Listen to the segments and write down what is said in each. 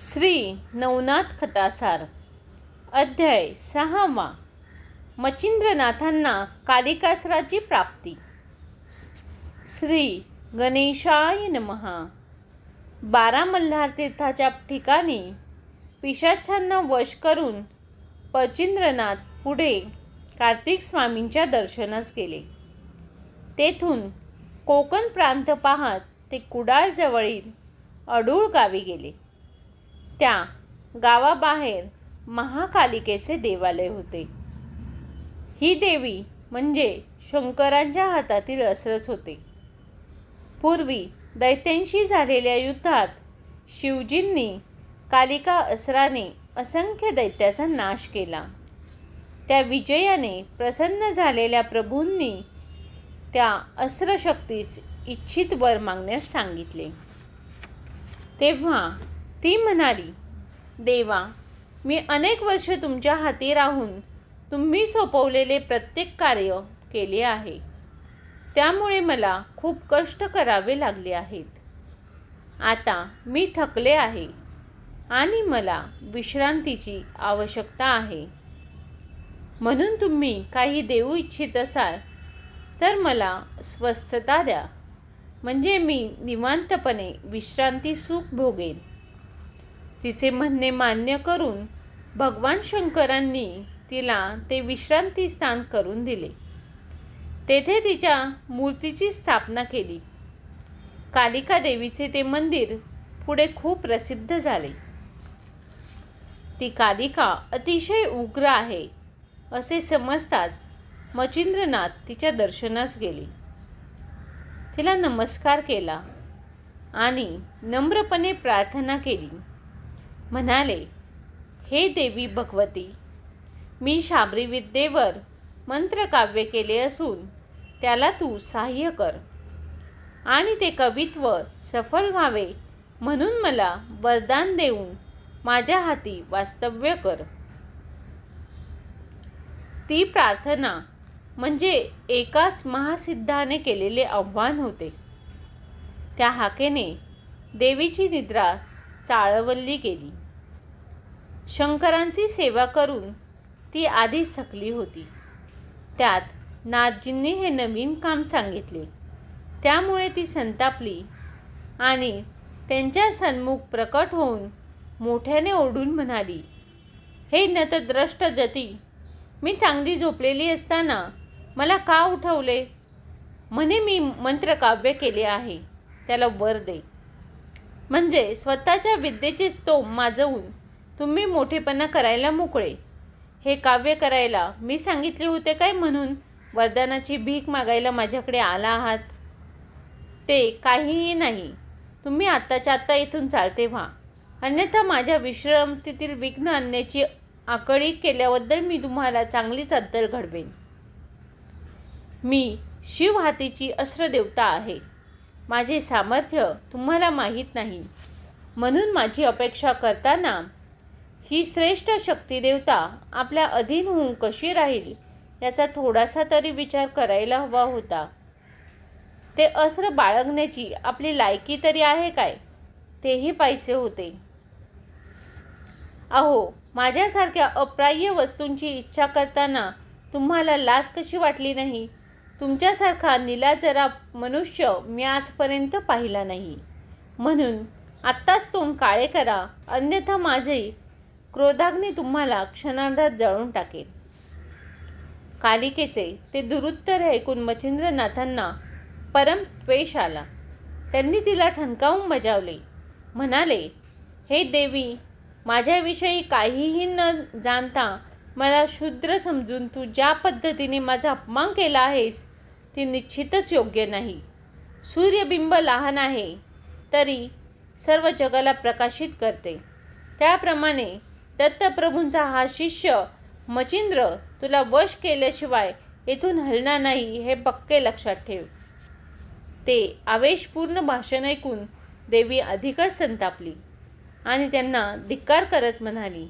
श्री नवनाथ खतासार. अध्याय सहावा. मचिंद्रनाथांना कालिकासराची प्राप्ती. श्री गणेशाय नमहा बारा मल्हार तीर्थाच्या ठिकाणी पिशाच्यांना वश करून पचिंद्रनाथ पुढे कार्तिक स्वामींच्या दर्शनास गेले. तेथून कोकण प्रांत पाहत ते कुडाळजवळील अडूळ गावी गेले. त्या गावाबाहेर महाकालिकेचे देवालय होते. ही देवी म्हणजे शंकरांच्या हातातील असरच होते. पूर्वी दैत्यांशी झालेल्या युद्धात शिवजींनी कालिका असराने असंख्य दैत्याचा नाश केला. त्या विजयाने प्रसन्न झालेल्या प्रभूंनी त्या अस्त्रशक्तीस इच्छित वर मागण्यास सांगितले. तेव्हा ती म्हणाली देवा मी अनेक वर्ष तुमच्या हाती राहून तुम्ही सोपवलेले प्रत्येक कार्य केले आहे. त्यामुळे मला खूप कष्ट करावे लागले आहेत. आता मी थकले आहे आणि मला विश्रांतीची आवश्यकता आहे. म्हणून तुम्ही काही देऊ इच्छित असाल तर मला स्वस्थता द्या. म्हणजे मी निवांतपणे विश्रांती सुख भोगेन. तिचे म्हणणे मान्य करून भगवान शंकरांनी तिला ते विश्रांती स्थान करून दिले. तेथे तिच्या मूर्तीची स्थापना केली. कालिका देवीचे ते मंदिर पुढे खूप प्रसिद्ध झाले. ती कालिका अतिशय उग्र आहे असे समजताच मचिंद्रनाथ तिच्या दर्शनास गेले. तिला नमस्कार केला आणि नम्रपणे प्रार्थना केली. म्हणाले हे देवी भगवती मी शाबरी विद्येवर मंत्रकाव्य केले असून त्याला तू सहाय्य कर आणि ते कवित्व सफल व्हावे म्हणून मला वरदान देऊन माझ्या हाती वास्तव्य कर. ती प्रार्थना म्हणजे एकाच महासिद्धाने केलेले आव्हान होते. त्या हाकेने देवीची निद्रा चाळवल्ली गेली. शंकरांची सेवा करून ती आधीच थकली होती. त्यात नाथजींनी हे नवीन काम सांगितले. त्यामुळे ती संतापली आणि त्यांच्या सन्मुख प्रकट होऊन मोठ्याने ओढून म्हणाली हे नतद्रष्ट जती मी चांगली झोपलेली असताना मला का उठवले? म्हणे मी मंत्रकाव्य केले आहे त्याला वर दे. म्हणजे स्वतःच्या विद्येचे स्तोम माजवून तुम्ही मोठेपणा करायला मोकळे. हे काव्य करायला मी सांगितले होते काय म्हणून? वरदानाची भीक मागायला माझ्याकडे आला आहात. ते काहीही नाही. तुम्ही आत्ताच्या आत्ता इथून चालते व्हा. अन्यथा माझ्या विश्रांतीतील विघ्न आणण्याची आकळी केल्याबद्दल मी तुम्हाला चांगलीच अद्दल घडवेन मी शिव हातीची अस्त्रदेवता आहे. माझे सामर्थ्य तुम्हाला माहीत नाही. म्हणून माझी अपेक्षा करताना ही श्रेष्ठ शक्तिदेवता आपल्या अधीन होऊन कशी राहील याचा थोडासा तरी विचार करायला हवा होता. ते अस्त्र बाळगण्याची आपली लायकी तरी आहे काय? तेही पाहिजे होते. अहो माझ्यासारख्या अप्राह्य वस्तूंची इच्छा करताना तुम्हाला लाज कशी वाटली नाही? तुमच्यासारखा निलाजरा मनुष्य मी आजपर्यंत पाहिला नाही. म्हणून आत्ताच तोंड काळे करा अन्यथा माझी क्रोधाग्नी तुम्हाला क्षणार्धात जळून टाकेल. कालिकेचे ते दुरुत्तर ऐकून मचिंद्रनाथांना परम त्वेष आला. त्यांनी तिला ठणकावून बजावले. म्हणाले हे देवी माझ्याविषयी काहीही न जाणता मला शूद्र समजून तू ज्या पद्धतीने माझा अपमान केला आहेस ती निश्चितच योग्य नाही. सूर्यबिंब लहान आहे तरी सर्व जगाला प्रकाशित करते. त्याप्रमाणे दत्तप्रभूंचा हा शिष्य मचिंद्र तुला वश केल्याशिवाय येथून हलणार नाही हे पक्के लक्षात ठेव. ते आवेशपूर्ण भाषण ऐकून देवी अधिकच संतापली आणि त्यांना धिक्कार करत म्हणाली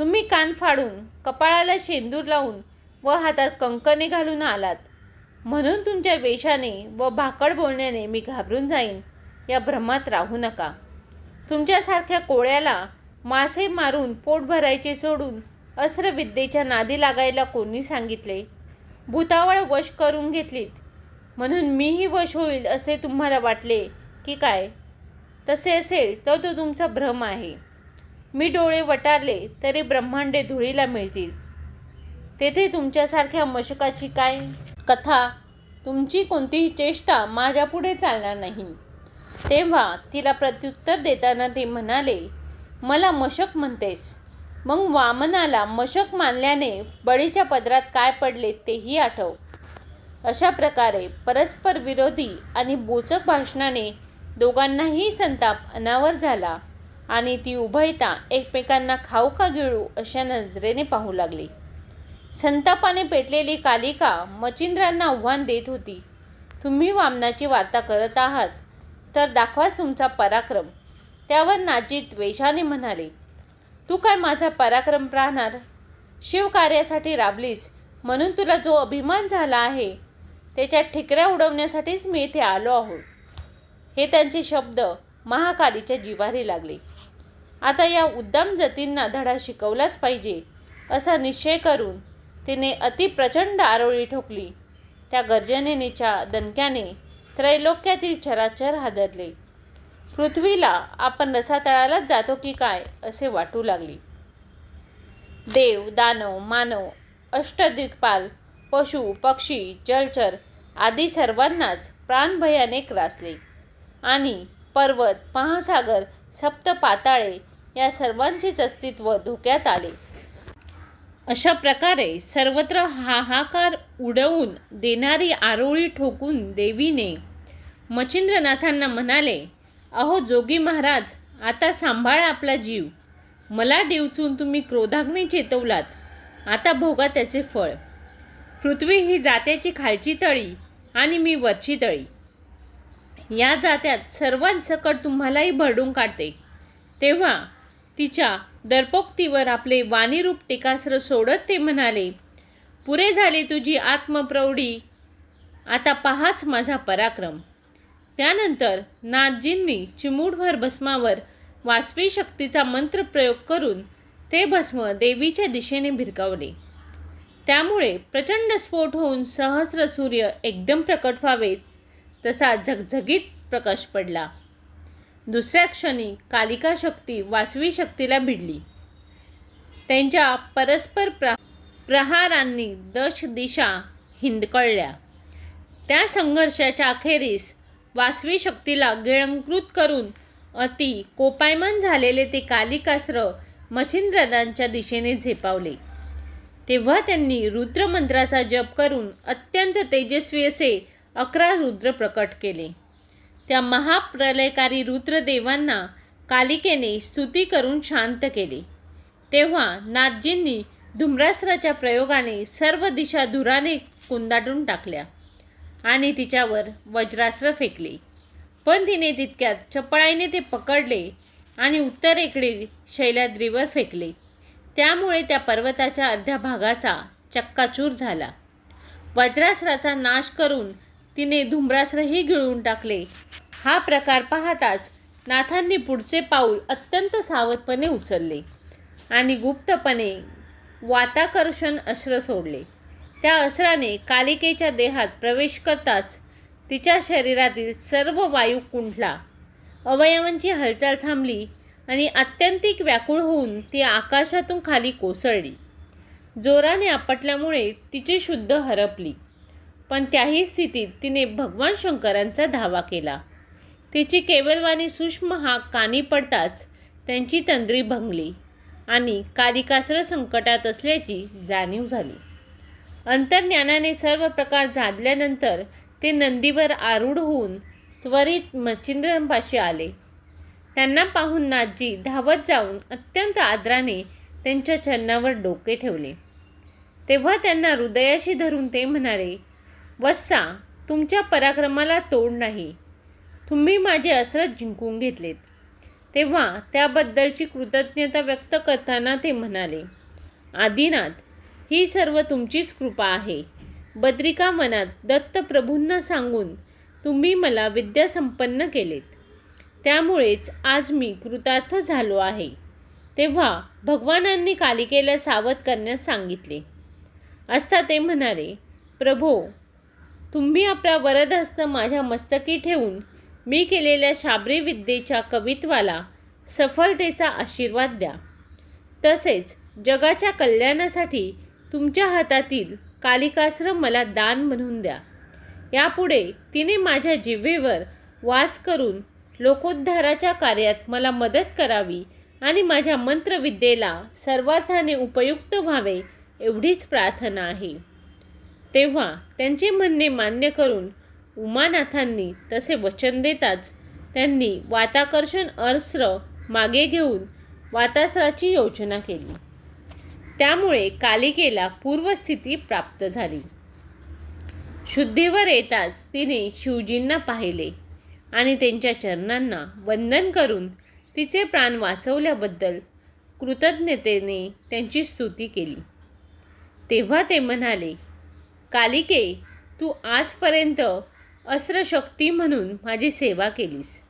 तुम्ही कान फाडून कपाळाला शेंदूर लावून व हातात कंकणे घालून आलात. म्हणून तुमच्या वेशाने व भाकड बोलण्याने मी घाबरून जाईन या भ्रमात राहू नका. तुमच्यासारख्या कोळ्याला मासे मारून पोट भरायचे सोडून अस्त्रविद्येच्या नादी लागायला कोणी सांगितले? भूतावळ वश करून घेतलीत. म्हणून मीही वश होईल असे तुम्हाला वाटले की काय? तसे असेल तर तो तुमचा भ्रम आहे. मी डोळे वटारले तरी ब्रह्मांडे धुळीला मिळतील. तेथे तुमच्यासारख्या मशकाची काय कथा? तुमची कोणतीही चेष्टा माझ्यापुढे चालणार नाही. तेव्हा तिला प्रत्युत्तर देताना ते म्हणाले मला मशक म्हणतेस. मग वामनाला मशक मानल्याने बळीच्या पदरात काय पडले तेही आठव. अशा प्रकारे परस्पर विरोधी आणि बोचक भाषणाने दोघांनाही संताप अनावर झाला. आणि ती उभयता एकमेकांना खाऊ का गिळू अशा नजरेने पाहू लागली. संतापाने पेटलेली कालिका मचिंद्रांना आव्हान देत होती. तुम्ही वामनाची वार्ता करत आहात तर दाखवाच तुमचा पराक्रम. त्यावर नाजी द्वेषाने म्हणाले तू काय माझा पराक्रम राहणार शिवकार्यासाठी राबलीस म्हणून तुला जो अभिमान झाला आहे त्याच्या ठिकऱ्या उडवण्यासाठीच मी इथे आलो आहोत. हे त्यांचे शब्द महाकालीच्या जिवारी लागले. आता या उद्दाम जतींना धडा शिकवलाच पाहिजे असा निश्चय करून तिने अतिप्रचंड आरोळी ठोकली. त्या गर्जनेनीच्या दणक्याने त्रैलोक्यातील चराचर हादरले. पृथ्वीला आपण रसातळालाच जातो की काय असे वाटू लागले. देव दानव मानव अष्टदिक्पाल पशु पक्षी जलचर आदी सर्वांनाच प्राणभयाने ग्रासले आणि पर्वत महासागर सप्त पाताळे या सर्वांचेच अस्तित्व धोक्यात आले. अशा प्रकारे सर्वत्र हाहाकार उडवून देणारी आरोळी ठोकून देवीने मच्छिंद्रनाथांना म्हणाले अहो जोगी महाराज आता सांभाळा आपला जीव. मला डिवचून तुम्ही क्रोधाग्नी चेतवलात. आता भोगा त्याचे फळ. पृथ्वी ही जात्याची खालची तळी आणि मी वरची तळी. या जात्यात सर्वांसकट तुम्हालाही भरडून काढते. तेव्हा तिच्या दर्पोक्तीवर आपले वाणीरूप टीकास्त्र सोडत ते म्हणाले पुरे झाली तुझी आत्मप्रौढी. आता पहाच माझा पराक्रम. त्यानंतर नाथजींनी चिमूडभर भस्मावर वासवी शक्तीचा मंत्र प्रयोग करून ते भस्म देवीच्या दिशेने भिरकावले. त्यामुळे प्रचंड स्फोट होऊन सहस्र सूर्य एकदम प्रकट व्हावेत तसा झगझगीत प्रकाश पडला. दुसऱ्या क्षणी कालिका शक्ती वासवी शक्तीला भिडली. त्यांच्या परस्पर प्र प्रहारांनी दश दिशा हिंदकळल्या. त्या संघर्षाच्या अखेरीस वासवी शक्तीला गिळंकृत करून अति कोपायमान झालेले ते कालिकास्त्र मच्छिंद्रदांच्या दिशेने झेपावले. तेव्हा त्यांनी रुद्रमंत्राचा जप करून अत्यंत तेजस्वी असे अकरा रुद्र प्रकट केले. त्या महाप्रलयकारी रुद्रदेवांना कालिकेने स्तुती करून शांत केले. तेव्हा नाथजींनी धुम्रास्त्राच्या प्रयोगाने सर्व दिशा धुराने कुंदाटून टाकल्या आणि तिच्यावर वज्रास्त्र फेकले. पण तिने तितक्यात चपळाईने ते पकडले आणि उत्तरेकडील शैलाद्रीवर फेकले. त्यामुळे त्या पर्वताच्या अर्ध्या भागाचा चक्काचूर झाला. वज्रास्त्राचा नाश करून तिने धुम्रास्त्रही गिळून टाकले. हा प्रकार पाहताच नाथांनी पुढचे पाऊल अत्यंत सावधपणे उचलले आणि गुप्तपणे वाताकर्षण अस्त्र सोडले. त्या अस्त्राने कालिकेच्या देहात प्रवेश करताच तिच्या शरीरातील सर्व वायू कुंठला. अवयवांची हालचाल थांबली आणि आत्यंतिक व्याकुळ होऊन ती आकाशातून खाली कोसळली. जोराने आपटल्यामुळे तिची शुद्ध हरपली. पण त्याही स्थितीत तिने भगवान शंकरांचा धावा केला. तिची केवलवाणी सूक्ष्म हा कानी पडताच त्यांची तंद्री भंगली आणि कालिकास्र संकटात असल्याची जाणीव झाली. अंतर्ज्ञानाने सर्व प्रकार झादल्यानंतर ते नंदीवर आरूढ होऊन त्वरित मच्छिंद्रांपाशी आले. त्यांना पाहून नाथजी धावत जाऊन अत्यंत आदराने त्यांच्या चरणावर डोके ठेवले. तेव्हा त्यांना हृदयाशी धरून ते म्हणाले वत्सा तुमच्या पराक्रमाला तोड नाही. तुम्ही माझे असरच जिंकून घेतलेत. तेव्हा त्याबद्दलची कृतज्ञता व्यक्त करताना ते म्हणाले आदिनाथ ही सर्व तुमचीच कृपा आहे. बद्रिका मनात दत्तप्रभूंना सांगून तुम्ही मला विद्यासंपन्न केलेत. त्यामुळेच आज मी कृतार्थ झालो आहे. तेव्हा भगवानांनी कालिकेला सावध करण्यास सांगितले. असता ते म्हणाले प्रभो तुम्ही आपला वरदहस्त माझ्या मस्तकी ठेवून मी केलेल्या शाबरी विद्येच्या कवित्वाला सफलतेचा आशीर्वाद द्या. तसेच जगाच्या कल्याणासाठी तुमच्या हातातील कालिकाश्रम मला दान म्हणून द्या. यापुढे तिने माझ्या जिव्हेवर वास करून लोकोद्धाराच्या कार्यात मला मदत करावी आणि माझ्या मंत्रविद्येला सर्वार्थाने उपयुक्त व्हावे एवढीच प्रार्थना आहे. तेव्हा त्यांचे म्हणणे मान्य करून उमानाथांनी तसे वचन देताच त्यांनी वाताकर्षण अस्त्र मागे घेऊन वातासराची योजना केली. त्यामुळे कालिकेला पूर्वस्थिती प्राप्त झाली. शुद्धीवर येताच तिने शिवजींना पाहिले आणि त्यांच्या चरणांना वंदन करून तिचे प्राण वाचवल्याबद्दल कृतज्ञतेने त्यांची स्तुती केली. तेव्हा ते म्हणाले कालिके तू आजपर्यंत अस्त्रशक्ती म्हणून माझी सेवा केलीस.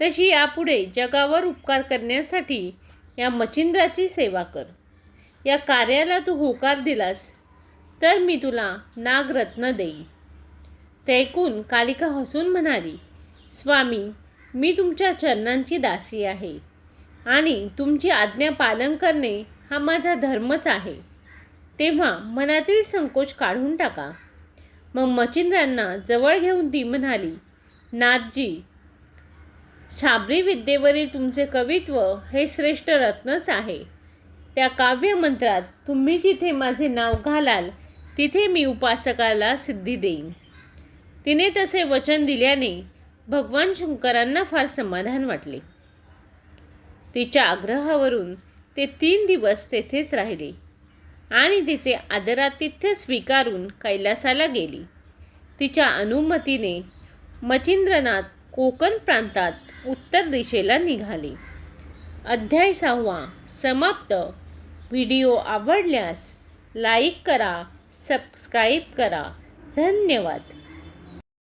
तशी यापुढे जगावर उपकार करण्यासाठी या मचिंद्राची सेवा कर. या कार्याला तू होकार दिलास तर मी तुला नागरत्न देईन. ते ऐकून कालिका हसून म्हणाली स्वामी मी तुमच्या चरणांची दासी आहे आणि तुमची आज्ञा पालन करणे हा माझा धर्मच आहे. तेव्हा मनातील संकोच काढून टाका. मग मचिंद्रांना जवळ घेऊन ती म्हणाली नाथजी शाबरी विद्येवरील तुमचे कवित्व हे श्रेष्ठ रत्नच आहे. त्या काव्यमंत्रात तुम्ही जिथे माझे नाव घालाल तिथे मी उपासकाला सिद्धी देईन. तिने तसे वचन दिल्याने भगवान शंकरांना फार समाधान वाटले. तिच्या आग्रहावरून ते तीन दिवस तेथेच राहिले. आणि तिचे आदरातिथ्य स्वीकारून कैलासाला गेली. तिच्या अनुमतीने मचिंद्रनाथ कोकण प्रांतात उत्तर दिशेला निघाले. अध्याय सहावा. समाप्त. व्हिडिओ आवडल्यास लाईक करा सबस्क्राईब करा. धन्यवाद.